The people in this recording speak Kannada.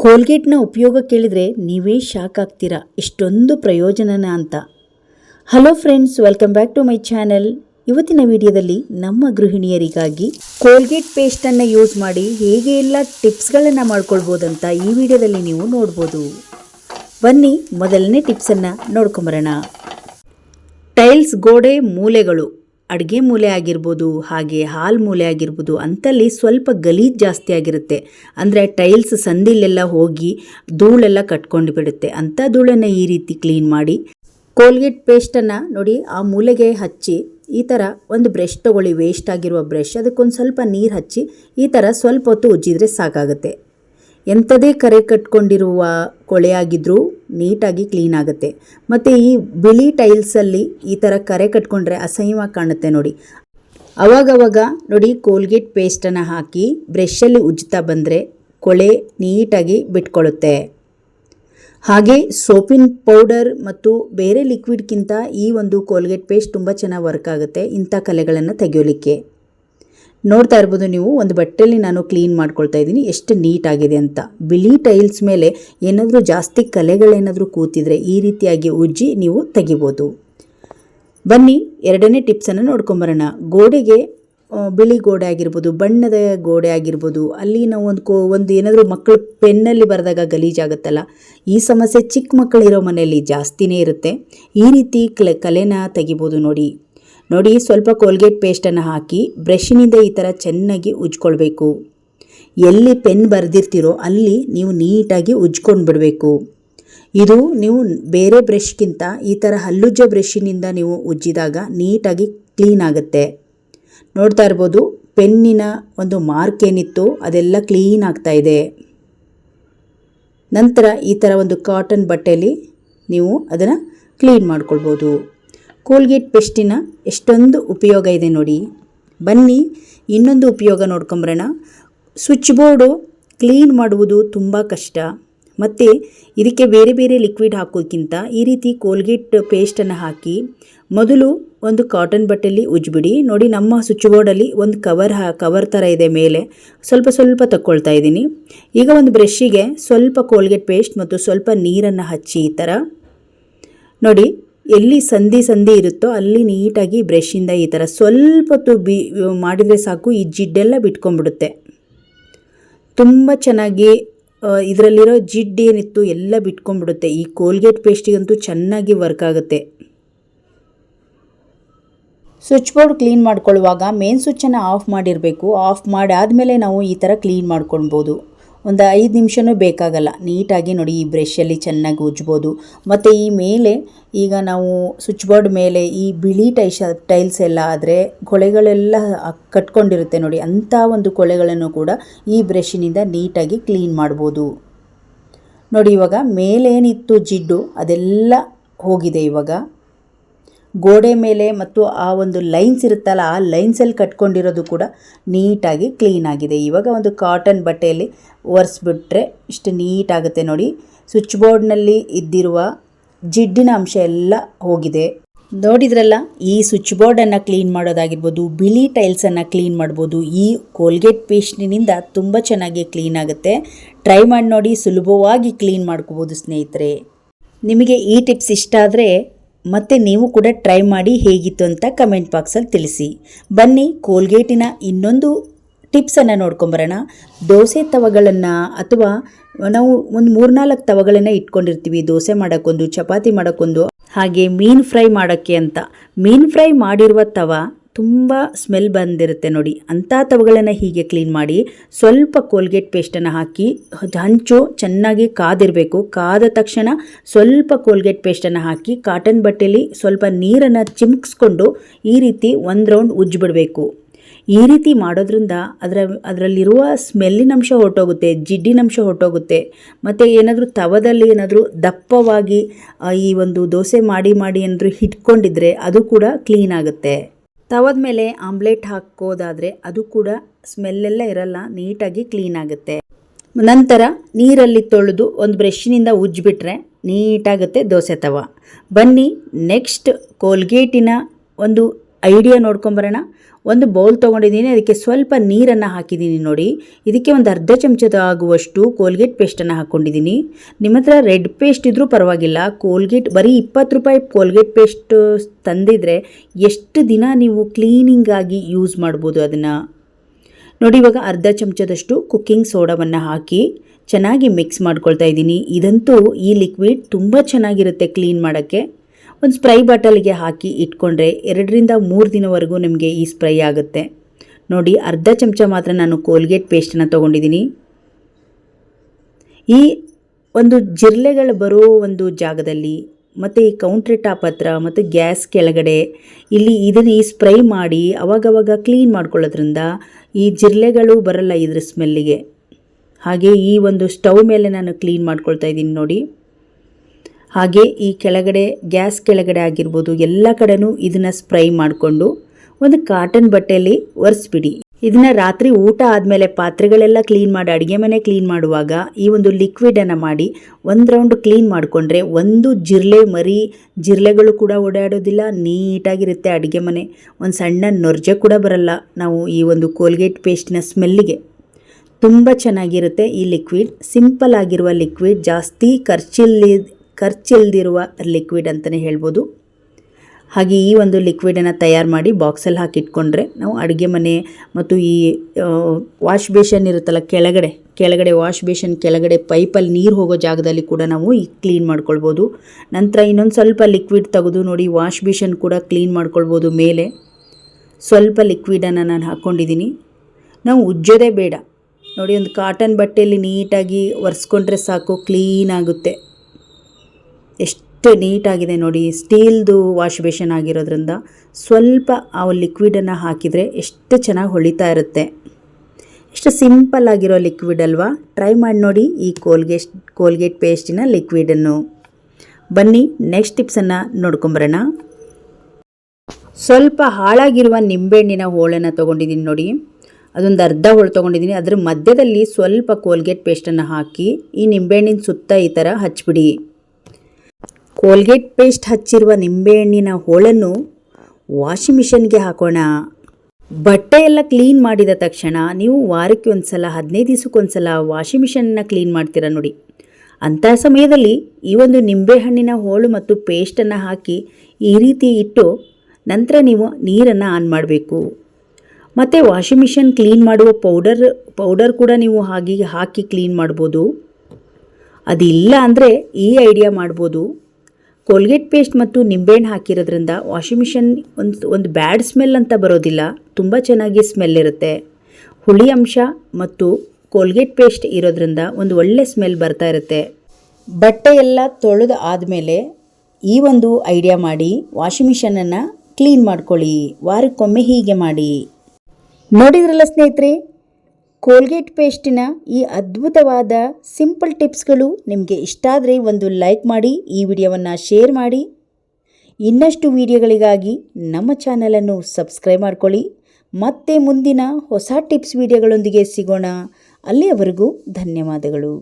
ಕೋಲ್ಗೇಟ್ನ ಉಪಯೋಗ ಕೇಳಿದರೆ ನೀವೇ ಶಾಕ್ ಆಗ್ತೀರಾ? ಇಷ್ಟೊಂದು ಪ್ರಯೋಜನನ ಅಂತ. Hello friends welcome back to my channel ಇವತ್ತಿನ ವಿಡಿಯೋದಲ್ಲಿ ನಮ್ಮ ಗೃಹಿಣಿಯರಿಗಾಗಿ ಕೋಲ್ಗೇಟ್ ಪೇಸ್ಟನ್ನು ಯೂಸ್ ಮಾಡಿ ಹೇಗೆ ಎಲ್ಲ ಟಿಪ್ಸ್ಗಳನ್ನು ಮಾಡ್ಕೊಳ್ಬೋದಂತ ಈ ವಿಡಿಯೋದಲ್ಲಿ ನೀವು ನೋಡ್ಬೋದು. ಬನ್ನಿ, ಮೊದಲನೇ ಟಿಪ್ಸನ್ನು ನೋಡ್ಕೊಂಬರೋಣ. ಟೈಲ್ಸ್ ಗೋಡೆ, ಮೂಲೆಗಳು. ಅಡುಗೆ ಮೂಲೆ ಆಗಿರ್ಬೋದು, ಹಾಗೆ ಹಾಲ್ ಮೂಲೆ ಆಗಿರ್ಬೋದು ಅಂತಲ್ಲಿ ಸ್ವಲ್ಪ ಗಲೀಜು ಜಾಸ್ತಿ ಆಗಿರುತ್ತೆ. ಅಂದರೆ ಟೈಲ್ಸ್ ಸಂದಿಲೆಲ್ಲ ಹೋಗಿ ಧೂಳೆಲ್ಲ ಕಟ್ಕೊಂಡು ಬಿಡುತ್ತೆ. ಅಂಥ ಧೂಳನ್ನು ಈ ರೀತಿ ಕ್ಲೀನ್ ಮಾಡಿ ಕೋಲ್ಗೇಟ್ ಪೇಸ್ಟನ್ನು ನೋಡಿ, ಆ ಮೂಲೆಗೆ ಹಚ್ಚಿ ಈ ಥರ ಒಂದು ಬ್ರಷ್ ತೊಗೊಳ್ಳಿ ವೇಸ್ಟ್ ಆಗಿರುವ ಬ್ರಷ್. ಅದಕ್ಕೊಂದು ಸ್ವಲ್ಪ ನೀರು ಹಚ್ಚಿ ಈ ಥರ ಸ್ವಲ್ಪ ಹೊತ್ತು ಉಜ್ಜಿದ್ರೆ ಸಾಕಾಗುತ್ತೆ. ಎಂಥದೇ ಕರೆ ಕಟ್ಕೊಂಡಿರುವ ಕೊಳೆಯಾಗಿದ್ರೂ ನೀಟಾಗಿ ಕ್ಲೀನ್ ಆಗುತ್ತೆ. ಮತ್ತು ಈ ಬಿಳಿ ಟೈಲ್ಸಲ್ಲಿ ಈ ಥರ ಕರೆ ಕಟ್ಕೊಂಡ್ರೆ ಅಸಹ್ಯವಾಗಿ ಕಾಣುತ್ತೆ ನೋಡಿ. ಅವಾಗವಾಗ ನೋಡಿ ಕೋಲ್ಗೇಟ್ ಪೇಸ್ಟನ್ನು ಹಾಕಿ ಬ್ರಷಲ್ಲಿ ಉಜ್ಜುತ್ತಾ ಬಂದರೆ ಕೊಳೆ ನೀಟಾಗಿ ಬಿಟ್ಕೊಳ್ಳುತ್ತೆ. ಹಾಗೆ ಸೋಪಿನ ಪೌಡರ್ ಮತ್ತು ಬೇರೆ ಲಿಕ್ವಿಡ್ಗಿಂತ ಈ ಒಂದು ಕೋಲ್ಗೇಟ್ ಪೇಸ್ಟ್ ತುಂಬ ಚೆನ್ನಾಗಿ ವರ್ಕ್ ಆಗುತ್ತೆ ಇಂಥ ಕಲೆಗಳನ್ನು ತೆಗೆಯೋಲಿಕ್ಕೆ. ನೋಡ್ತಾ ಇರ್ಬೋದು ನೀವು, ಒಂದು ಬಟ್ಟೆಯಲ್ಲಿ ನಾನು ಕ್ಲೀನ್ ಮಾಡ್ಕೊಳ್ತಾ ಇದ್ದೀನಿ. ಎಷ್ಟು ನೀಟಾಗಿದೆ ಅಂತ. ಬಿಳಿ ಟೈಲ್ಸ್ ಮೇಲೆ ಏನಾದರೂ ಜಾಸ್ತಿ ಕಲೆಗಳೇನಾದರೂ ಕೂತಿದ್ರೆ ಈ ರೀತಿಯಾಗಿ ಉಜ್ಜಿ ನೀವು ತೆಗಿಬೋದು. ಬನ್ನಿ, ಎರಡನೇ ಟಿಪ್ಸನ್ನು ನೋಡ್ಕೊಂಬರೋಣ. ಗೋಡೆಗೆ ಬಿಳಿ ಗೋಡೆ ಆಗಿರ್ಬೋದು, ಬಣ್ಣದ ಗೋಡೆ ಆಗಿರ್ಬೋದು ಅಲ್ಲಿ ನಾವು ಒಂದು ಕೋ, ಒಂದು ಏನಾದರೂ ಮಕ್ಕಳು ಪೆನ್ನಲ್ಲಿ ಬರೆದಾಗ ಗಲೀಜಾಗುತ್ತಲ್ಲ ಈ ಸಮಸ್ಯೆ ಚಿಕ್ಕ ಮಕ್ಕಳಿರೋ ಮನೆಯಲ್ಲಿ ಜಾಸ್ತಿನೇ ಇರುತ್ತೆ. ಈ ರೀತಿ ಕಲೆ, ಕಲೆನ ತೆಗಿಬೋದು ನೋಡಿ. ನೋಡಿ, ಸ್ವಲ್ಪ ಕೋಲ್ಗೇಟ್ ಪೇಸ್ಟನ್ನು ಹಾಕಿ ಬ್ರಷಿನಿಂದ ಈ ಥರ ಚೆನ್ನಾಗಿ ಉಜ್ಕೊಳ್ಬೇಕು. ಎಲ್ಲಿ ಪೆನ್ ಬರೆದಿರ್ತೀರೋ ಅಲ್ಲಿ ನೀವು ನೀಟಾಗಿ ಉಜ್ಕೊಂಡು ಬಿಡಬೇಕು ಇದು ನೀವು ಬೇರೆ ಬ್ರಷ್ಗಿಂತ ಈ ಥರ ಹಲ್ಲುಜ್ಜ ಬ್ರಷಿನಿಂದ ನೀವು ಉಜ್ಜಿದಾಗ ನೀಟಾಗಿ ಕ್ಲೀನ್ ಆಗುತ್ತೆ. ನೋಡ್ತಾ ಇರ್ಬೋದು ಪೆನ್ನಿನ ಒಂದು ಮಾರ್ಕ್ ಏನಿತ್ತು ಅದೆಲ್ಲ ಕ್ಲೀನ್ ಆಗ್ತಾ ಇದೆ. ನಂತರ ಈ ಥರ ಒಂದು ಕಾಟನ್ ಬಟ್ಟೆಯಲ್ಲಿ ನೀವು ಅದನ್ನು ಕ್ಲೀನ್ ಮಾಡ್ಕೊಳ್ಬೋದು. ಕೋಲ್ಗೇಟ್ ಪೆಸ್ಟಿನ ಎಷ್ಟೊಂದು ಉಪಯೋಗ ಇದೆ ನೋಡಿ. ಬನ್ನಿ, ಇನ್ನೊಂದು ಉಪಯೋಗ ನೋಡ್ಕೊಂಬರೋಣ. ಸ್ವಿಚ್ ಬೋರ್ಡು ಕ್ಲೀನ್ ಮಾಡುವುದು ತುಂಬ ಕಷ್ಟ. ಮತ್ತು ಇದಕ್ಕೆ ಬೇರೆ ಬೇರೆ ಲಿಕ್ವಿಡ್ ಹಾಕೋದಕ್ಕಿಂತ ಈ ರೀತಿ ಕೋಲ್ಗೇಟ್ ಪೇಸ್ಟನ್ನು ಹಾಕಿ ಮೊದಲು ಒಂದು ಕಾಟನ್ ಬಟ್ಟೆಯಲ್ಲಿ ಉಜ್ಬಿಡಿ ನೋಡಿ, ನಮ್ಮ ಸ್ವಿಚ್ ಬೋರ್ಡಲ್ಲಿ ಒಂದು ಕವರ್ ಹಾ, ಕವರ್ ಥರ ಇದೆ ಮೇಲೆ. ಸ್ವಲ್ಪ ಸ್ವಲ್ಪ ತಕ್ಕೊಳ್ತಾ ಇದ್ದೀನಿ. ಈಗ ಒಂದು ಬ್ರಷ್ಷಿಗೆ ಸ್ವಲ್ಪ ಕೋಲ್ಗೇಟ್ ಪೇಸ್ಟ್ ಮತ್ತು ಸ್ವಲ್ಪ ನೀರನ್ನು ಹಚ್ಚಿ ಈ ಥರ. ನೋಡಿ ಎಲ್ಲಿ ಸಂಧಿ ಸಂಧಿ ಇರುತ್ತೋ ಅಲ್ಲಿ ನೀಟಾಗಿ ಬ್ರಷಿಂದ ಈ ಥರ ಸ್ವಲ್ಪ ಹೊತ್ತು ಬಿ, ಮಾಡಿದರೆ ಸಾಕು, ಈ ಜಿಡ್ಡೆಲ್ಲ ಬಿಟ್ಕೊಂಡ್ಬಿಡುತ್ತೆ. ತುಂಬ ಚೆನ್ನಾಗಿ ಇದರಲ್ಲಿರೋ ಜಿಡ್ ಏನಿತ್ತು ಎಲ್ಲ ಬಿಟ್ಕೊಂಡ್ಬಿಡುತ್ತೆ. ಈ ಕೋಲ್ಗೇಟ್ ಪೇಸ್ಟಿಗಂತೂ ಚೆನ್ನಾಗಿ ವರ್ಕ್ ಆಗುತ್ತೆ. ಸ್ವಿಚ್ ಬೋರ್ಡ್ ಕ್ಲೀನ್ ಮಾಡ್ಕೊಳ್ಳುವಾಗ ಮೇನ್ ಸ್ವಿಚ್ಚನ್ನು ಆಫ್ ಮಾಡಿರಬೇಕು. ಆಫ್ ಮಾಡಿ ಆದಮೇಲೆ ನಾವು ಈ ಥರ ಕ್ಲೀನ್ ಮಾಡ್ಕೊಳ್ಬೋದು. ಒಂದು ಐದು ನಿಮಿಷನೂ ಬೇಕಾಗಲ್ಲ. ನೀಟಾಗಿ ನೋಡಿ ಈ ಬ್ರಷಲ್ಲಿ ಚೆನ್ನಾಗಿ ಉಜ್ಬೋದು. ಮತ್ತು ಈ ಮೇಲೆ ಈಗ ನಾವು ಸ್ವಿಚ್ ಬೋರ್ಡ್ ಮೇಲೆ ಈ ಬಿಳಿ ಟೈಶ ಟೈಲ್ಸ್ ಎಲ್ಲ ಆದರೆ ಕೊಳೆಗಳೆಲ್ಲ ಕಟ್ಕೊಂಡಿರುತ್ತೆ ನೋಡಿ. ಅಂಥ ಒಂದು ಕೊಳೆಗಳನ್ನು ಕೂಡ ಈ ಬ್ರಷಿನಿಂದ ನೀಟಾಗಿ ಕ್ಲೀನ್ ಮಾಡ್ಬೋದು. ನೋಡಿ ಇವಾಗ ಮೇಲೇನಿತ್ತು ಜಿಡ್ಡು ಅದೆಲ್ಲ ಹೋಗಿದೆ ಇವಾಗ. ಗೋಡೆ ಮೇಲೆ ಮತ್ತು ಆ ಒಂದು ಲೈನ್ಸ್ ಇರುತ್ತಲ್ಲ, ಆ ಲೈನ್ಸಲ್ಲಿ ಕಟ್ಕೊಂಡಿರೋದು ಕೂಡ ನೀಟಾಗಿ ಕ್ಲೀನ್ ಆಗಿದೆ. ಇವಾಗ ಒಂದು ಕಾಟನ್ ಬಟ್ಟೆಯಲ್ಲಿ ಒರೆಸ್ಬಿಟ್ರೆ ಇಷ್ಟು ನೀಟಾಗುತ್ತೆ ನೋಡಿ. ಸ್ವಿಚ್ ಬೋರ್ಡ್ನಲ್ಲಿ ಇದ್ದಿರುವ ಜಿಡ್ಡಿನ ಅಂಶ ಎಲ್ಲ ಹೋಗಿದೆ. ನೋಡಿದ್ರಲ್ಲ, ಈ ಸ್ವಿಚ್ ಬೋರ್ಡನ್ನು ಕ್ಲೀನ್ ಮಾಡೋದಾಗಿರ್ಬೋದು, ಬಿಳಿ ಟೈಲ್ಸನ್ನು ಕ್ಲೀನ್ ಮಾಡ್ಬೋದು, ಈ ಕೋಲ್ಗೇಟ್ ಪೇಸ್ಟಿನಿಂದ ತುಂಬ ಚೆನ್ನಾಗಿ ಕ್ಲೀನ್ ಆಗುತ್ತೆ. ಟ್ರೈ ಮಾಡಿ ನೋಡಿ, ಸುಲಭವಾಗಿ ಕ್ಲೀನ್ ಮಾಡ್ಕೋಬೋದು ಸ್ನೇಹಿತರೆ. ನಿಮಗೆ ಈ ಟಿಪ್ಸ್ ಇಷ್ಟ ಆದರೆ ಮತ್ತೆ ನೀವು ಕೂಡ ಟ್ರೈ ಮಾಡಿ ಹೇಗಿತ್ತು ಅಂತ ಕಮೆಂಟ್ ಬಾಕ್ಸಲ್ಲಿ ತಿಳಿಸಿ. ಬನ್ನಿ ಕೋಲ್ಗೇಟಿನ ಇನ್ನೊಂದು ಟಿಪ್ಸನ್ನು ನೋಡ್ಕೊಂಬರೋಣ. ದೋಸೆ ತವಗಳನ್ನು ಅಥವಾ ನಾವು ಒಂದು ಮೂರ್ನಾಲ್ಕು ತವಗಳನ್ನು ಇಟ್ಕೊಂಡಿರ್ತೀವಿ. ದೋಸೆ ಮಾಡೋಕ್ಕೊಂದು, ಚಪಾತಿ ಮಾಡೋಕ್ಕೊಂದು, ಹಾಗೆ ಮೀನು ಫ್ರೈ ಮಾಡೋಕ್ಕೆ ಅಂತ. ಮೀನು ಫ್ರೈ ಮಾಡಿರುವ ತವ ತುಂಬ ಸ್ಮೆಲ್ ಬಂದಿರುತ್ತೆ ನೋಡಿ. ಅಂಥ ತವಗಳನ್ನು ಹೀಗೆ ಕ್ಲೀನ್ ಮಾಡಿ ಸ್ವಲ್ಪ ಕೋಲ್ಗೇಟ್ ಪೇಸ್ಟನ್ನು ಹಾಕಿ, ಹಂಚು ಚೆನ್ನಾಗಿ ಕಾದಿರಬೇಕು. ಕಾದ ತಕ್ಷಣ ಸ್ವಲ್ಪ ಕೋಲ್ಗೇಟ್ ಪೇಸ್ಟನ್ನು ಹಾಕಿ ಕಾಟನ್ ಬಟ್ಟೆಯಲ್ಲಿ ಸ್ವಲ್ಪ ನೀರನ್ನು ಚಿಮ್ಕಿಸ್ಕೊಂಡು ಈ ರೀತಿ ಒಂದು ರೌಂಡ್ ಉಜ್ಜಿಬಿಡಬೇಕು. ಈ ರೀತಿ ಮಾಡೋದ್ರಿಂದ ಅದರ, ಅದರಲ್ಲಿರುವ ಸ್ಮೆಲ್ಲಿನಂಶ ಹೊರಟೋಗುತ್ತೆ ಜಿಡ್ಡಿನಂಶ ಹೊರಟೋಗುತ್ತೆ. ಮತ್ತು ಏನಾದರೂ ತವದಲ್ಲಿ ಏನಾದರೂ ದಪ್ಪವಾಗಿ ಈ ಒಂದು ದೋಸೆ ಮಾಡಿ ಮಾಡಿ ಏನಾದರೂ ಹಿಟ್ಕೊಂಡಿದ್ರೆ ಅದು ಕೂಡ ಕ್ಲೀನ್ ಆಗುತ್ತೆ. ತವದ ಮೇಲೆ ಆಮ್ಲೆಟ್ ಹಾಕೋದಾದರೆ ಅದು ಕೂಡ ಸ್ಮೆಲ್ಲೆಲ್ಲ ಇರಲ್ಲ, ನೀಟಾಗಿ ಕ್ಲೀನ್ ಆಗುತ್ತೆ. ನಂತರ ನೀರಲ್ಲಿ ತೊಳೆದು ಒಂದು ಬ್ರಷ್ನಿಂದ ಉಜ್ಜಿಬಿಟ್ರೆ ನೀಟಾಗುತ್ತೆ ದೋಸೆ ತವ. ಬನ್ನಿ ನೆಕ್ಸ್ಟ್ ಕೋಲ್ಗೇಟಿನ ಒಂದು ಐಡಿಯಾ ನೋಡ್ಕೊಂಬರೋಣ ಒಂದು ಬೌಲ್ ತೊಗೊಂಡಿದ್ದೀನಿ, ಅದಕ್ಕೆ ಸ್ವಲ್ಪ ನೀರನ್ನು ಹಾಕಿದ್ದೀನಿ ನೋಡಿ. ಇದಕ್ಕೆ ಒಂದು ಅರ್ಧ ಚಮಚದ ಆಗುವಷ್ಟು ಕೋಲ್ಗೇಟ್ ಪೇಸ್ಟನ್ನು ಹಾಕ್ಕೊಂಡಿದ್ದೀನಿ ನಿಮ್ಮ ಹತ್ರ ರೆಡ್ ಪೇಸ್ಟ್ ಇದ್ದರೂ ಪರವಾಗಿಲ್ಲ. ಕೋಲ್ಗೇಟ್, ಬರೀ ಇಪ್ಪತ್ತು ರೂಪಾಯಿ ಕೋಲ್ಗೇಟ್ ಪೇಸ್ಟ್ ತಂದಿದ್ರೆ ಎಷ್ಟು ದಿನ ನೀವು ಕ್ಲೀನಿಂಗಾಗಿ ಯೂಸ್ ಮಾಡ್ಬೋದು ಅದನ್ನು? ನೋಡಿ, ಇವಾಗ ಅರ್ಧ ಚಮಚದಷ್ಟು ಕುಕ್ಕಿಂಗ್ ಸೋಡಾವನ್ನು ಹಾಕಿ ಚೆನ್ನಾಗಿ ಮಿಕ್ಸ್ ಮಾಡ್ಕೊಳ್ತಾ ಇದ್ದೀನಿ. ಇದಂತೂ ಈ ಲಿಕ್ವಿಡ್ ತುಂಬ ಚೆನ್ನಾಗಿರುತ್ತೆ ಕ್ಲೀನ್ ಮಾಡೋಕ್ಕೆ. ಒಂದು ಸ್ಪ್ರೈ ಬಾಟಲ್ಗೆ ಹಾಕಿ ಇಟ್ಕೊಂಡ್ರೆ ಎರಡರಿಂದ ಮೂರು ದಿನವರೆಗೂ ನಿಮಗೆ ಈ ಸ್ಪ್ರೈ ಆಗುತ್ತೆ. ನೋಡಿ, ಅರ್ಧ ಚಮಚ ಮಾತ್ರ ನಾನು ಕೋಲ್ಗೇಟ್ ಪೇಸ್ಟನ್ನು ತೊಗೊಂಡಿದ್ದೀನಿ. ಈ ಒಂದು ಜಿರಲೆಗಳು ಬರೋ ಒಂದು ಜಾಗದಲ್ಲಿ ಮತ್ತು ಈ ಕೌಂಟ್ರ್ ಟಾಪ್ ಹತ್ರ ಮತ್ತು ಗ್ಯಾಸ್ ಕೆಳಗಡೆ ಇಲ್ಲಿ ಇದನ್ನು ಈ ಸ್ಪ್ರೈ ಮಾಡಿ ಅವಾಗವಾಗ ಕ್ಲೀನ್ ಮಾಡ್ಕೊಳ್ಳೋದ್ರಿಂದ ಈ ಜಿರಲೆಗಳು ಬರಲ್ಲ ಇದ್ರ ಸ್ಮೆಲ್ಲಿಗೆ ಹಾಗೆ ಈ ಒಂದು ಸ್ಟವ್ ಮೇಲೆ ನಾನು ಕ್ಲೀನ್ ಮಾಡ್ಕೊಳ್ತಾ ಇದ್ದೀನಿ ನೋಡಿ. ಹಾಗೆ ಈ ಕೆಳಗಡೆ, ಗ್ಯಾಸ್ ಕೆಳಗಡೆ ಆಗಿರ್ಬೋದು ಎಲ್ಲ ಕಡೆನೂ ಇದನ್ನು ಸ್ಪ್ರೈ ಮಾಡಿಕೊಂಡು ಒಂದು ಕಾಟನ್ ಬಟ್ಟೆಯಲ್ಲಿ ಒರೆಸ್ಬಿಡಿ. ಇದನ್ನ ರಾತ್ರಿ ಊಟ ಆದಮೇಲೆ ಪಾತ್ರೆಗಳೆಲ್ಲ ಕ್ಲೀನ್ ಮಾಡಿ, ಅಡುಗೆ ಮನೆ ಕ್ಲೀನ್ ಮಾಡುವಾಗ ಈ ಒಂದು ಲಿಕ್ವಿಡನ್ನು ಮಾಡಿ ಒಂದು ರೌಂಡ್ ಕ್ಲೀನ್ ಮಾಡಿಕೊಂಡ್ರೆ ಒಂದು ಜಿರ್ಲೆ ಮರಿ ಜಿರ್ಲೆಗಳು ಕೂಡ ಓಡಾಡೋದಿಲ್ಲ, ನೀಟಾಗಿರುತ್ತೆ ಅಡುಗೆ ಮನೆ. ಒಂದು ಸಣ್ಣ ನೊರ್ಜೆ ಕೂಡ ಬರಲ್ಲ ನಾವು ಈ ಒಂದು ಕೋಲ್ಗೇಟ್ ಪೇಸ್ಟಿನ ಸ್ಮೆಲ್ಲಿಗೆ ತುಂಬ ಚೆನ್ನಾಗಿರುತ್ತೆ ಈ ಲಿಕ್ವಿಡ್ ಸಿಂಪಲ್ ಆಗಿರುವ ಲಿಕ್ವಿಡ್ ಜಾಸ್ತಿ ಖರ್ಚಿಲ್ಲಿ ಖರ್ಚಿಲ್ದಿರುವ ಲಿಕ್ವಿಡ್ ಅಂತಲೇ ಹೇಳ್ಬೋದು. ಹಾಗೆ ಈ ಒಂದು ಲಿಕ್ವಿಡನ್ನು ತಯಾರು ಮಾಡಿ ಬಾಕ್ಸಲ್ಲಿ ಹಾಕಿಟ್ಕೊಂಡ್ರೆ ನಾವು ಅಡುಗೆ ಮನೆ ಮತ್ತು ಈ ವಾಶ್ ಬೇಷನ್ ಇರುತ್ತಲ್ಲ ಕೆಳಗಡೆ ಕೆಳಗಡೆ ವಾಶ್ ಬೇಷನ್ ಕೆಳಗಡೆ ಪೈಪಲ್ಲಿ ನೀರು ಹೋಗೋ ಜಾಗದಲ್ಲಿ ಕೂಡ ನಾವು ಈ ಕ್ಲೀನ್ ಮಾಡ್ಕೊಳ್ಬೋದು. ನಂತರ ಇನ್ನೊಂದು ಸ್ವಲ್ಪ ಲಿಕ್ವಿಡ್ ತೆಗೆದು ನೋಡಿ ವಾಶ್ ಬೇಷನ್ ಕೂಡ ಕ್ಲೀನ್ ಮಾಡ್ಕೊಳ್ಬೋದು ಮೇಲೆ. ಸ್ವಲ್ಪ ಲಿಕ್ವಿಡನ್ನು ನಾನು ಹಾಕ್ಕೊಂಡಿದ್ದೀನಿ ನಾವು ಉಜ್ಜೋದೇ ಬೇಡ. ನೋಡಿ ಒಂದು ಕಾಟನ್ ಬಟ್ಟೆಯಲ್ಲಿ ನೀಟಾಗಿ ಒರೆಸ್ಕೊಂಡ್ರೆ ಸಾಕು ಕ್ಲೀನ್ ಆಗುತ್ತೆ. ಎಷ್ಟು ನೀಟಾಗಿದೆ ನೋಡಿ. ಸ್ಟೀಲ್ದು ವಾಶ್ ಬೇಷನ್ ಆಗಿರೋದ್ರಿಂದ ಸ್ವಲ್ಪ ಆ ಲಿಕ್ವಿಡನ್ನು ಹಾಕಿದರೆ ಎಷ್ಟು ಚೆನ್ನಾಗಿ ಹೊಳಿತಾ ಇರುತ್ತೆ. ಎಷ್ಟು ಸಿಂಪಲ್ ಆಗಿರೋ ಲಿಕ್ವಿಡ್ ಅಲ್ವಾ. ಟ್ರೈ ಮಾಡಿ ನೋಡಿ ಈ ಕೋಲ್ಗೇಟ್ ಕೋಲ್ಗೇಟ್ ಪೇಸ್ಟಿನ ಲಿಕ್ವಿಡನ್ನು ಬನ್ನಿ ನೆಕ್ಸ್ಟ್ ಟಿಪ್ಸನ್ನು ನೋಡ್ಕೊಂಬರೋಣ. ಸ್ವಲ್ಪ ಹಾಳಾಗಿರುವ ನಿಂಬೆಹಣ್ಣಿನ ಹೋಳನ್ನು ತೊಗೊಂಡಿದ್ದೀನಿ ನೋಡಿ. ಅದೊಂದು ಅರ್ಧ ಹೋಳು ತೊಗೊಂಡಿದ್ದೀನಿ. ಅದರ ಮಧ್ಯದಲ್ಲಿ ಸ್ವಲ್ಪ ಕೋಲ್ಗೇಟ್ ಪೇಸ್ಟನ್ನು ಹಾಕಿ ಈ ನಿಂಬೆಹಣ್ಣಿನ ಸುತ್ತ ಈ ಥರ ಹಚ್ಬಿಡಿ. ಕೋಲ್ಗೇಟ್ ಪೇಸ್ಟ್ ಹಚ್ಚಿರುವ ನಿಂಬೆಹಣ್ಣಿನ ಹೋಳನ್ನು ವಾಷಿಂಗ್ ಮಿಷನ್ಗೆ ಹಾಕೋಣ. ಬಟ್ಟೆ ಎಲ್ಲ ಕ್ಲೀನ್ ಮಾಡಿದ ತಕ್ಷಣ ನೀವು ವಾರಕ್ಕೆ ಒಂದು ಸಲ ಹದಿನೈದು ದಿವಸಕ್ಕೊಂದು ಸಲ ವಾಷಿಂಗ್ ಮಿಷನ್ನ ಕ್ಲೀನ್ ಮಾಡ್ತೀರಾ ನೋಡಿ. ಅಂಥ ಸಮಯದಲ್ಲಿ ಈ ಒಂದು ನಿಂಬೆಹಣ್ಣಿನ ಹೋಳು ಮತ್ತು ಪೇಸ್ಟನ್ನು ಹಾಕಿ ಈ ರೀತಿ ಇಟ್ಟು ನಂತರ ನೀವು ನೀರನ್ನು ಆನ್ ಮಾಡಬೇಕು. ಮತ್ತು ವಾಷಿಂಗ್ ಮಿಷನ್ ಕ್ಲೀನ್ ಮಾಡುವ ಪೌಡರ್ ಪೌಡರ್ ಕೂಡ ನೀವು ಹಾಗೆ ಹಾಕಿ ಕ್ಲೀನ್ ಮಾಡ್ಬೋದು. ಅದಿಲ್ಲ ಅಂದರೆ ಈ ಐಡಿಯಾ ಮಾಡ್ಬೋದು. ಕೋಲ್ಗೇಟ್ ಪೇಸ್ಟ್ ಮತ್ತು ನಿಂಬೆಹಣ್ಣು ಹಾಕಿರೋದ್ರಿಂದ ವಾಷಿಂಗ್ ಮಿಷನ್ ಒಂದು ಒಂದು ಬ್ಯಾಡ್ ಸ್ಮೆಲ್ ಅಂತ ಬರೋದಿಲ್ಲ. ತುಂಬ ಚೆನ್ನಾಗಿ ಸ್ಮೆಲ್ ಇರುತ್ತೆ. ಹುಳಿ ಅಂಶ ಮತ್ತು ಕೋಲ್ಗೇಟ್ ಪೇಸ್ಟ್ ಇರೋದ್ರಿಂದ ಒಂದು ಒಳ್ಳೆ ಸ್ಮೆಲ್ ಬರ್ತಾ ಇರುತ್ತೆ. ಬಟ್ಟೆ ಎಲ್ಲ ತೊಳೆದು ಆದಮೇಲೆ ಈ ಒಂದು ಐಡಿಯಾ ಮಾಡಿ ವಾಷಿಂಗ್ ಮಿಷನನ್ನು ಕ್ಲೀನ್ ಮಾಡ್ಕೊಳ್ಳಿ. ವಾರಕ್ಕೊಮ್ಮೆ ಹೀಗೆ ಮಾಡಿ. ನೋಡಿದ್ರಲ್ಲ ಸ್ನೇಹಿತರೆ? ಕೋಲ್ಗೇಟ್ ಪೇಸ್ಟಿನ ಈ ಅದ್ಭುತವಾದ ಸಿಂಪಲ್ ಟಿಪ್ಸ್ಗಳು ನಿಮಗೆ ಇಷ್ಟ ಆದರೆ ಒಂದು ಲೈಕ್ ಮಾಡಿ, ಈ ವಿಡಿಯೋವನ್ನು ಶೇರ್ ಮಾಡಿ. ಇನ್ನಷ್ಟು ವಿಡಿಯೋಗಳಿಗಾಗಿ ನಮ್ಮ ಚಾನಲನ್ನು ಸಬ್ಸ್ಕ್ರೈಬ್ ಮಾಡ್ಕೊಳ್ಳಿ. ಮತ್ತೆ ಮುಂದಿನ ಹೊಸ ಟಿಪ್ಸ್ ವಿಡಿಯೋಗಳೊಂದಿಗೆ ಸಿಗೋಣ. ಅಲ್ಲಿಯವರೆಗೂ ಧನ್ಯವಾದಗಳು.